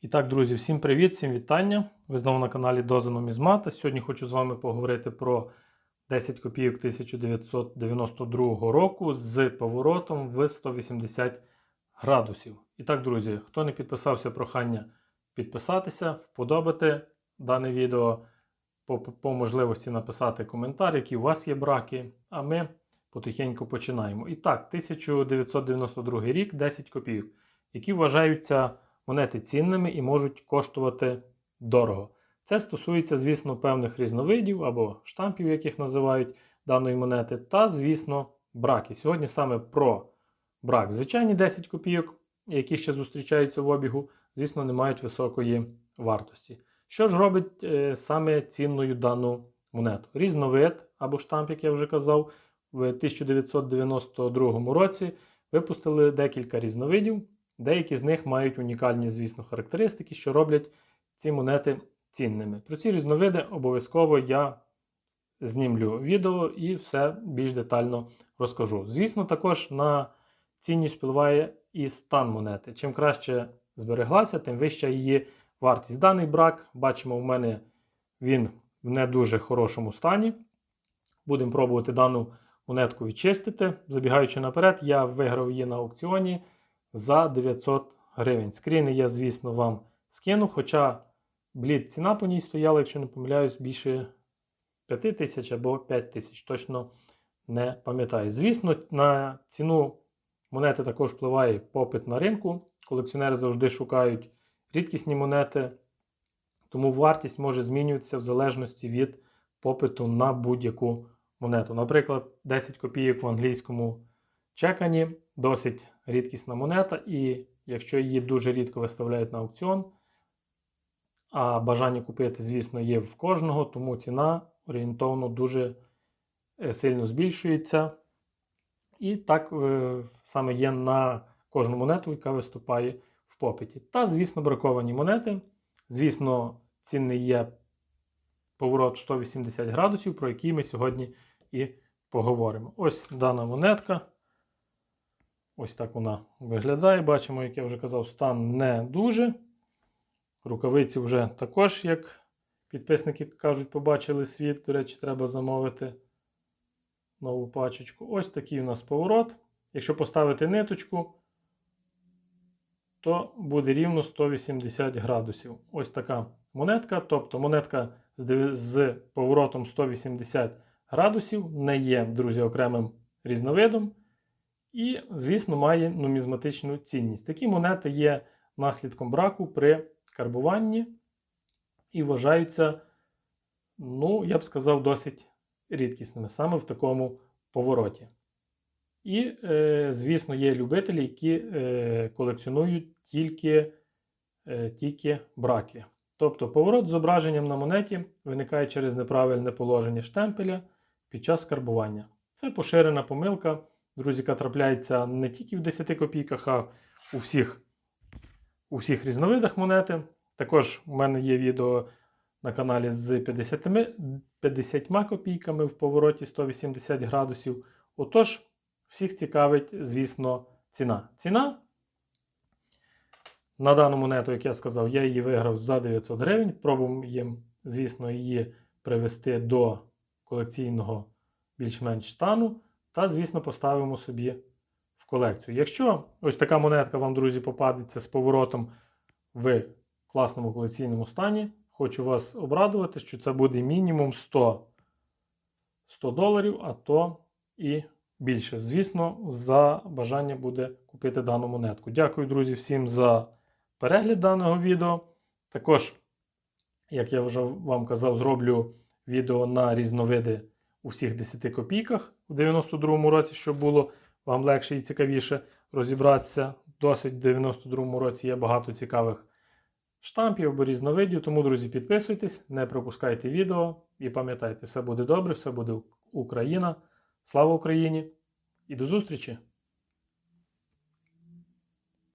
І так, друзі, всім привіт, всім вітання. Ви знову на каналі Доза Нумізмата. Сьогодні хочу з вами поговорити про 10 копійок 1992 року з поворотом в 180 градусів. І так, друзі, хто не підписався, прохання підписатися, вподобати дане відео, по, по можливості написати коментар, які у вас є браки. А ми потихеньку починаємо. І так, 1992 рік, 10 копійок, які вважаються монети цінними і можуть коштувати дорого. Це стосується, звісно, певних різновидів або штампів, яких називають даної монети, та, звісно, браки. Сьогодні саме про брак. Звичайні 10 копійок, які ще зустрічаються в обігу, звісно, не мають високої вартості. Що ж робить е, саме цінною дану монету? Різновид або штамп, як я вже казав, в 1992 році випустили декілька різновидів. Деякі з них мають унікальні, звісно, характеристики, що роблять ці монети цінними. Про ці різновиди обов'язково я знімлю відео і все більш детально розкажу. Звісно, також на цінність впливає і стан монети. Чим краще збереглася, тим вища її вартість. Даний брак, бачимо, в мене він в не дуже хорошому стані. Будемо пробувати дану монетку відчистити. Забігаючи наперед, я виграв її на аукціоні за 900 гривень. Скріни я, звісно, вам скину, хоча блід ціна по ній стояла, якщо не помиляюсь, більше 5 тисяч або 5 тисяч. Точно не пам'ятаю. Звісно, на ціну монети також впливає попит на ринку. Колекціонери завжди шукають рідкісні монети, тому вартість може змінюватися в залежності від попиту на будь-яку монету. Наприклад, 10 копійок в англійському чекані досить рідкісна монета, і якщо її дуже рідко виставляють на аукціон, а бажання купити, звісно, є в кожного, тому ціна орієнтовно дуже е, сильно збільшується. І так е, саме є на кожну монету, яка виступає в попиті. Та, звісно, браковані монети. Звісно, цінний є поворот 180 градусів, про який ми сьогодні і поговоримо. Ось дана монетка. Ось так вона виглядає. Бачимо, як я вже казав, стан не дуже. Рукавиці вже також, як підписники кажуть, побачили світ. До речі, треба замовити нову пачечку. Ось такий у нас поворот. Якщо поставити ниточку, то буде рівно 180 градусів. Ось така монетка. Тобто монетка з поворотом 180 градусів не є, друзі, окремим різновидом. І, звісно, має нумізматичну цінність. Такі монети є наслідком браку при карбуванні і вважаються, ну, я б сказав, досить рідкісними саме в такому повороті. І, е, звісно, є любителі, які е, колекціонують тільки, е, тільки браки. Тобто поворот з зображенням на монеті виникає через неправильне положення штемпеля під час карбування. Це поширена помилка, друзі, яка трапляється не тільки в 10 копійках, а у всіх, у всіх різновидах монети. Також у мене є відео на каналі з 50, 50 копійками в повороті 180 градусів. Отож, всіх цікавить, звісно, ціна. Ціна на дану монету, як я сказав, я її виграв за 900 гривень. Пробуємо, звісно, її привести до колекційного більш-менш стану. Та, звісно, поставимо собі в колекцію. Якщо ось така монетка вам, друзі, попадеться з поворотом в класному колекційному стані, хочу вас обрадувати, що це буде мінімум 100 100 доларів, а то і більше. Звісно, за бажання буде купити дану монетку. Дякую, друзі, всім за перегляд даного відео. Також, як я вже вам казав, зроблю відео на різновиди у всіх 10 копійках у 92-му році, щоб було вам легше і цікавіше розібратися. Досить в 92-му році є багато цікавих штампів або різновидів. Тому, друзі, підписуйтесь, не пропускайте відео і пам'ятайте, все буде добре, все буде Україна. Слава Україні! І до зустрічі!